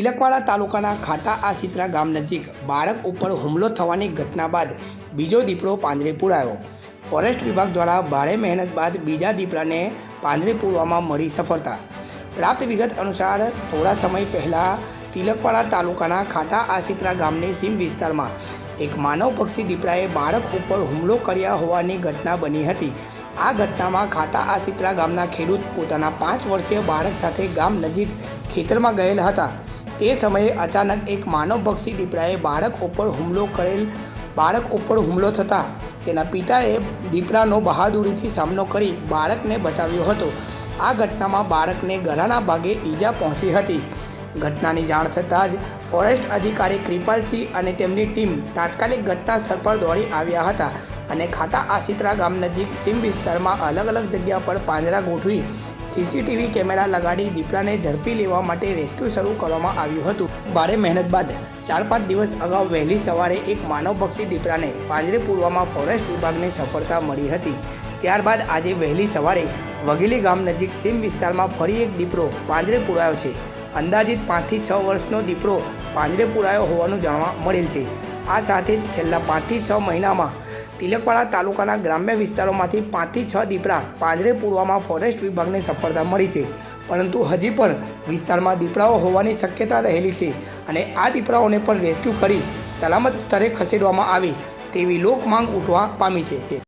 તિલકવાડા તાલુકાના ખાટા આસિત્રા ગામ નજીક બાળક ઉપર હુમલો થવાની ઘટના બાદ બીજો દીપડો પાંજરે પુરાયો. ફોરેસ્ટ વિભાગ દ્વારા ભારે મહેનત બાદ બીજા દીપડાને પાંજરે પૂરવામાં મળી સફળતા. પ્રાપ્ત વિગત અનુસાર થોડા સમય પહેલાં તિલકવાડા તાલુકાના ખાટા આસિત્રા ગામની સીમ વિસ્તારમાં એક માનવ પક્ષી દીપડાએ બાળક ઉપર હુમલો કર્યા હોવાની ઘટના બની હતી. આ ઘટનામાં ખાટા આસિત્રા ગામના ખેડૂત પોતાના પાંચ વર્ષીય બાળક સાથે ગામ નજીક ખેતરમાં ગયેલા હતા. તે સમયે અચાનક એક માનવ પક્ષી દીપડાએ બાળક ઉપર હુમલો કરેલ બાળક ઉપર હુમલો થતાં તેના પિતાએ દીપડાનો બહાદુરીથી સામનો કરી બાળકને બચાવ્યો હતો. આ ઘટનામાં બાળકને ગળાના ભાગે ઈજા પહોંચી હતી. ઘટનાની જાણ થતાં જ ફોરેસ્ટ અધિકારી કૃપાલસિંહ અને તેમની ટીમ તાત્કાલિક ઘટના સ્થળ પર દોડી આવ્યા હતા અને ખાટા આસિત્રા ગામ નજીક સીમ વિસ્તારમાં અલગ અલગ જગ્યા પર પાંજરા ગોઠવી સીસીટીવી કેમેરા લગાડી દીપડાને ઝડપી લેવા માટે રેસ્ક્યુ શરૂ કરવામાં આવ્યું હતું. ભારે મહેનત બાદ ચાર પાંચ દિવસ અગાઉ વહેલી સવારે એક માનવ પક્ષી દીપડાને પાંજરે પૂરવામાં ફોરેસ્ટ વિભાગને સફળતા મળી હતી. ત્યારબાદ આજે વહેલી સવારે વઘેલી ગામ નજીક સીમ વિસ્તારમાં ફરી એક દીપડો પાંજરે પૂરાયો છે. અંદાજિત પાંચથી છ વર્ષનો દીપડો પાંજરે પૂરાયો હોવાનું જાણવા મળેલ છે. આ સાથે જ છેલ્લા પાંચથી છ મહિનામાં તિલકવાડા તાલુકાના ગ્રામ્ય વિસ્તારોમાંથી પાંચથી છ દીપડા પાંજરે પૂરવામાં ફોરેસ્ટ વિભાગને સફળતા મળી છે. પરંતુ હજી પણ વિસ્તારમાં દીપડાઓ હોવાની શક્યતા રહેલી છે અને આ દીપડાઓને પણ રેસ્ક્યુ કરી સલામત સ્તરે ખસેડવામાં આવે તેવી લોક માંગ ઉઠવા પામી છે.